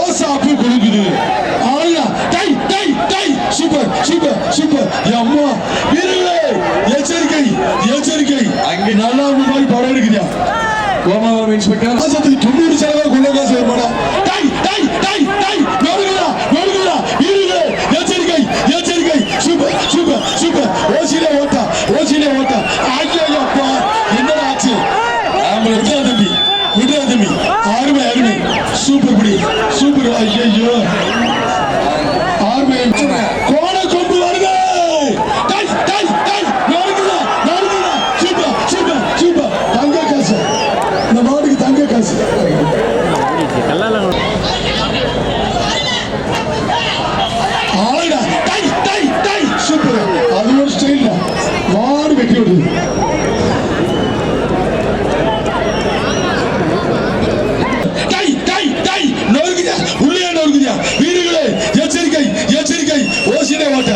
Those people super ஐயோ அருமை கோண கொம்பு வருது டை டை டை நொறுங்குடா நொறுங்குடா சூப்பர் சூப்பர் சூப்பர் தங்க காசு இந்த மாடுக்கு தங்க காசு ஆளுடா டை டை டை சூப்பர் அது ஒரு ஸ்டைல் தான் மாடு வெட்டி விடுது டை டை டை நொறுக்குதியா உள்ளே நொறுக்குதியா வீடுகளே எச்சரிக்கை எச்சரிக்கை ஓசினே ஓட்ட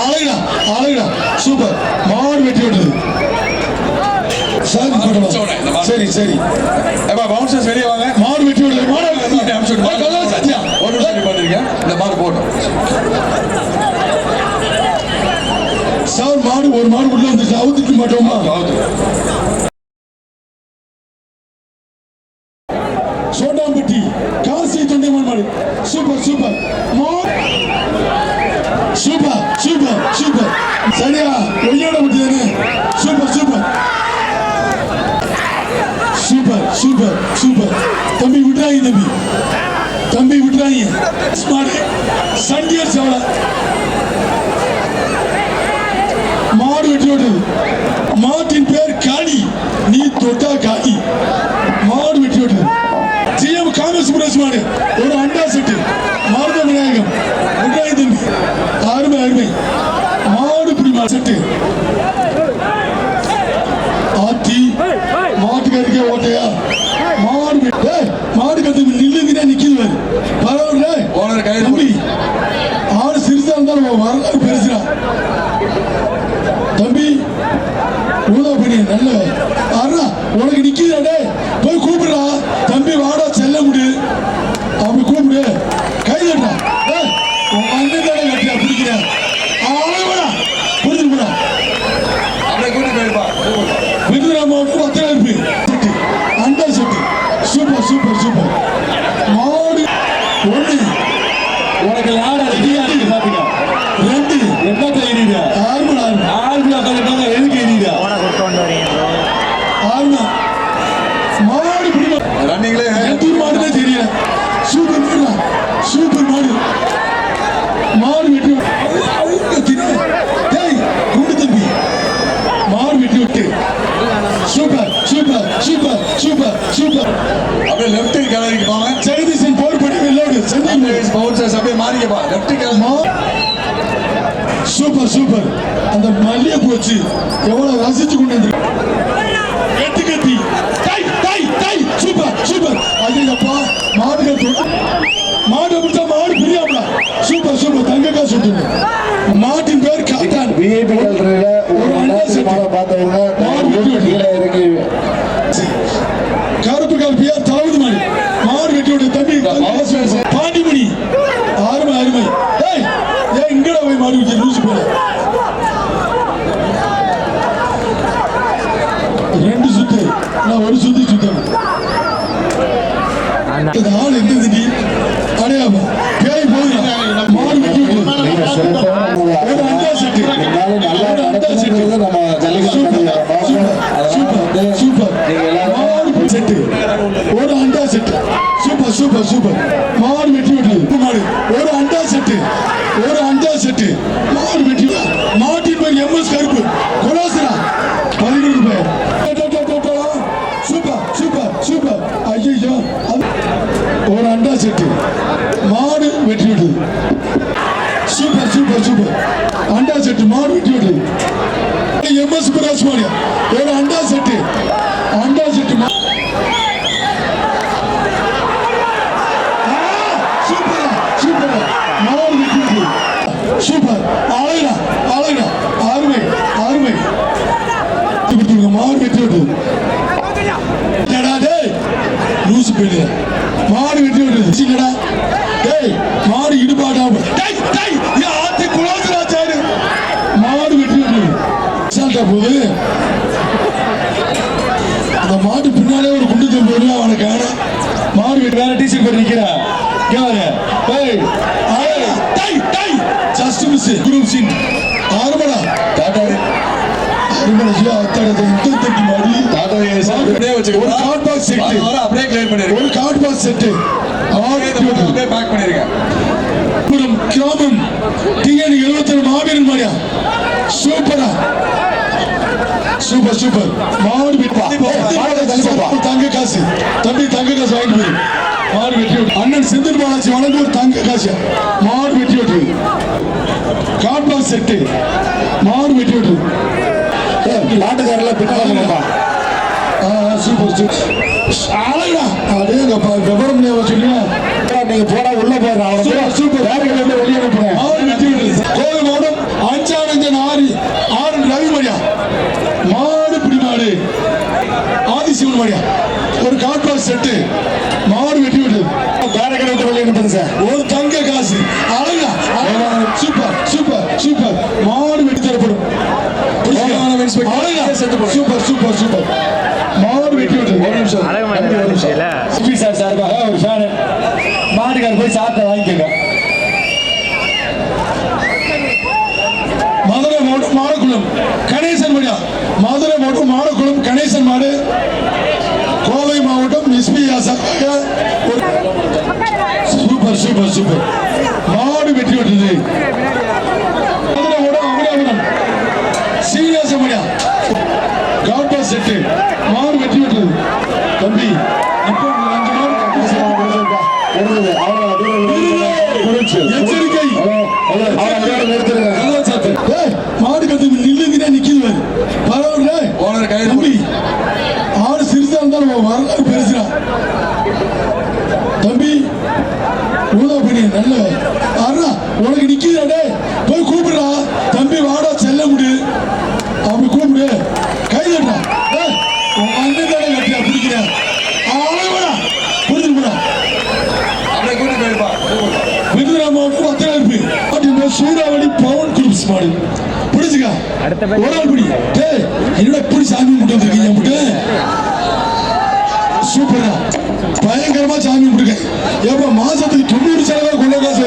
ஆளுடா ஆளுடா சூப்பர் மாடு வெட்டி விடுது சரி பரவாயில்ல. சரி. ஏப்பா பவுன்சர்ஸ் வெளியே வாங்க. மாடு வெட்டி விடுது மாடு அப்படியே அனுப்பிச்சு கதவை சாத்தியா? ஒரு நிமிஷம் பண்ணிருக்கேன் இந்த மாடு போட்டோம் சார் மாடு ஒரு மாடு உள்ள வந்துச்சு. அவுத்துக்க மாட்டோமா? சோட்டாம்பட்டி காசி தொண்டைமான் மாடு. Super super. Super super super. சரியா? ஒய்யாட பட்டி சூப்பர் சூப்பர். Super super. தம்பி விட்டுறாங்க தம்பி. தம்பி விட்டுறாங்க ஸ்மார்ட் சண்டியர் சவளை மாடு வெட்டி விட்டது மாட்டின் பேர் காளி. நீ தொட்டா காளி. மாடு வெட்டி விட்டது ஜிஎம் காங்கிரஸ் பிரதேஷ் மாடு ஒரு அண்டா செட்டு. மாருத விநாயகம் விட்டுறாங்க தம்பி. அருமை அருமை. மாடு பிடி செட்டு ஆத்தி மாட்டுக்காரிக்கே ஓட்டையா மாடு வெட்டி- ஏய், மாடு கத்து நில்லுங்கிற நிக்குது பாரு. பரவாயில்ல ஓனர் கையில் தம்பி ஆடு சிறுசா இருந்தாலும் உன் வரலாறு பெருசுடா. தம்பி ஊதா பண்ணி நல்ல அண்ணா உனக்கு நிக்கிறாடே போய் கூப்பிடுறா தம்பி வாடா செல்ல முடி அப்படி கூப்பிடு கை தட்டா ஏய், உன் அண்ணன் தானே கட்டியா பிடிக்கிற அவ்வளவுடா புரிஞ்சுக்கடா அப்படியே கூட்டி போயிருப்பா விருதுநகர் மாவட்டம் பத்திரப்பு செட்டு அண்டா செட்டு சூப்பர் சூப்பர் சூப்பர் மாடு ஒண்ணு உனக்கு லாட ரெடியா இருக்கு பாத்தீங்க ரெண்டு என்னத்த எரியுது ஆறுமணி ஆறு ஆளுக்கு உட்காந்துருக்காங்க எதுக்கு எரியுது ஆறுமா மாடு பிடிமா ரன்னிங்ல எத்தூர் மாடுனே தெரியல சூப்பர் மாடுடா சூப்பர் மாடு மாடு வெட்டி அவங்க தின்னு டேய் குண்டு தம்பி மாடு வெட்டி விட்டு super super super super super அப்படியே லெஃப்ட் கேலரிக்கு போங்க ஜெகதீசன் போர் படி வெள்ளோடு சென்னை பவுன்சர்ஸ் அப்படியே மாறிக்கப்பா சூப்பர் சூப்பர் அந்த மல்லிகைப்பூ போச்சு எவ்வளவு ரசிச்சு கொண்டு வந்து எட்டு கத்தி டை டை டை சூப்பர் சூப்பர் ஐயப்பா மாடு கத்து மாடு பிடிச்சா மாடு பிரியாமடா. சூப்பர் சூப்பர் தங்கக்கா சுட்டுங்க மாட்டின் பேர் காத்தான் விஐபி கல்றதுல ஒரு ரெண்டாயிரத்தி மாதம் பார்த்தவங்க யூடியூப் கீழே இறக்கி கருப்பு கால் பியா தளபதி மாடு மாடு வெட்டி விட்டு தம்பி பாண்டிமணி அருமை அருமை ஏய் ஏன் இங்கடா போய் மாடு வச்சு லூசு போல ரெண்டு சுத்து நான் ஒரு சுத்தி சுத்தணும் இந்த ஆள் எந்த திடி அடையாம பேய் போய் மாடு வெட்டி விட்டு நீங்க சிறப்பான ஒரு அண்டா செட்டு இருந்தாலும் நல்லா ஒரு அண்டா செட்டு நடத்துறது நம்ம ஜல்லிக்கட்டு சூப்பர் சூப்பர் சூப்பர் நீங்க எல்லாரும் மாடு செட்டு ஒரு அண்டா செட்டு சூப்பர் சூப்பர் சூப்பர் மாடு வெட்டி விட்டது மாடு ஒரு அண்டா செட்டு ஒரு அண்டா செட்டு. யார் வெட்டி விட்டது. மாட்டின் பேர் எம்எஸ் கருப்பு. குலாசனா பதினெட்டு பேர். Super super super. ஐயோ ஒரு அண்டா செட்டு. மாடு வெற்றி விட்டது சூப்பர் சூப்பர் சூப்பர். அண்டா செட்டு மாடு வெட்டி விட்டது எம்எஸ் குராஸ் மாடியா ஒரு அண்டா செட்டு. அண்டா செட்டு சூப்பர். அழகா அழகா. அருமை அருமை. மாடு வெற்றி விட்டது லூசு பெரிய மாடு வெற்றி விட்டது டேய் மாடு இடுபாடாம டேய் டேய் குரூப் சின் ஆறுமடா. டாடா ஆறுமடா ஜியா அத்தட இந்த தட்டி மாடி. டாடா ஏஸ் அப்படியே வச்சுக்கோ. ஒரு கார்ட் பாக்ஸ் செட் வர வர அப்படியே கிளியர் பண்ணிருங்க ஒரு கார்ட் பாக்ஸ் செட் அப்படியே பேக் பண்ணிருங்க புறம் கிராமம். டிஎன் எழுபத்தி மாவீரன் மாடியா சூப்பரா. Super super. மாடு விட்டா மாடு தள்ளிப்பா. தங்க காசு. தம்பி தங்க காசு வாங்கிட்டு போயிரு. மாடு விட்டு அண்ணன் செந்தில் பாலாஜி வழங்க ஒரு தங்க காசு. மாடு விட்டு பாக்ஸ் செட்டு. மாடு வெட்டி விட்டு நாட்டுக்காரர்ல பின்னாடி ஆ, சூப்பர் சூப்பர் அழகா அடேங்கப்பா விவரம் சொல்லுங்க. நீங்க போனா உள்ள போயிடலாம் சூப்பர், இருந்து வெளியே அனுப்புறேன். ஆறு வெற்றி விட்டது. கோவை மாவட்டம் அஞ்சானஞ்சன் ஆறு ஆறு ரவிமணியா மாடு பிடி மாடு ஆதிசிவன் மணியா ஒரு காட்பாஸ் செட்டு. மாடு வெட்டி விட்டு வெளியே அனுப்புங்க சார். ஒரு தங்க காசு அழகா அழகா. சூப்பர் சூப்பர் சூப்பர் மாடு வெட்டி தரப்படும் போகாத inspector. அழகா. செத்து போடு. சூப்பர் சூப்பர் சூப்பர் மாடு வெட்டி விட்டது ஒரு நிமிஷம் அழகுமலை வந்துச்சுல எஸ்பி சார் சார்பாக ஒரு ஃபேனு மாட்டுக்கார் போய் சாப்பிட்ட வாங்கிக்கோங்க மதுரை மாவட்டம் மாடக்குளம் கணேசன் மடியா மதுரை மாவட்டம் மாடக்குளம் கணேசன் மாடு கோவை மாவட்டம் எஸ்பி சூப்பர் மாடு வெற்றி அமராவரம் சீனிவாச மடியா காட்பா செட்டு. மாடு வெற்றி விட்டது தம்பி எச்சரிக்கை. மாடு கத்து நில்லுங்கன்னா நிக்குது பாரு. பரவாயில்ல. ஆடு சிறுசா இருந்தாலும் வரலாறு பெருசுடா. தம்பி, ஊதா பணி நல்ல அண்ணா, உனக்கு டேய். போய் கூப்பிடுடா தம்பி வாடா செல்ல முடி அப்படி கூப்பிடு. கை தட்டா உன் அண்ணன் தானே கட்டியா பிடிக்கிறேன் அவ்வளவுடா புரிஞ்சு போடா போயிருப்பா விருதுநகர் மாவட்டம் பத்திரப்பு அப்படின்னா சூறாவளி பவன் குரூப்ஸ் மாடு அடுத்த ஒரு ஆள் பிடி. டேய் என்னடா இப்படி சாமி கும்பிட்டு வந்திருக்கீங்க முட்டு சூப்பரா. பயங்கரமா சாமி கும்பிடுங்க ஏப்பா மாசத்துக்கு தொண்ணூறு செலவா கொள்ள காசு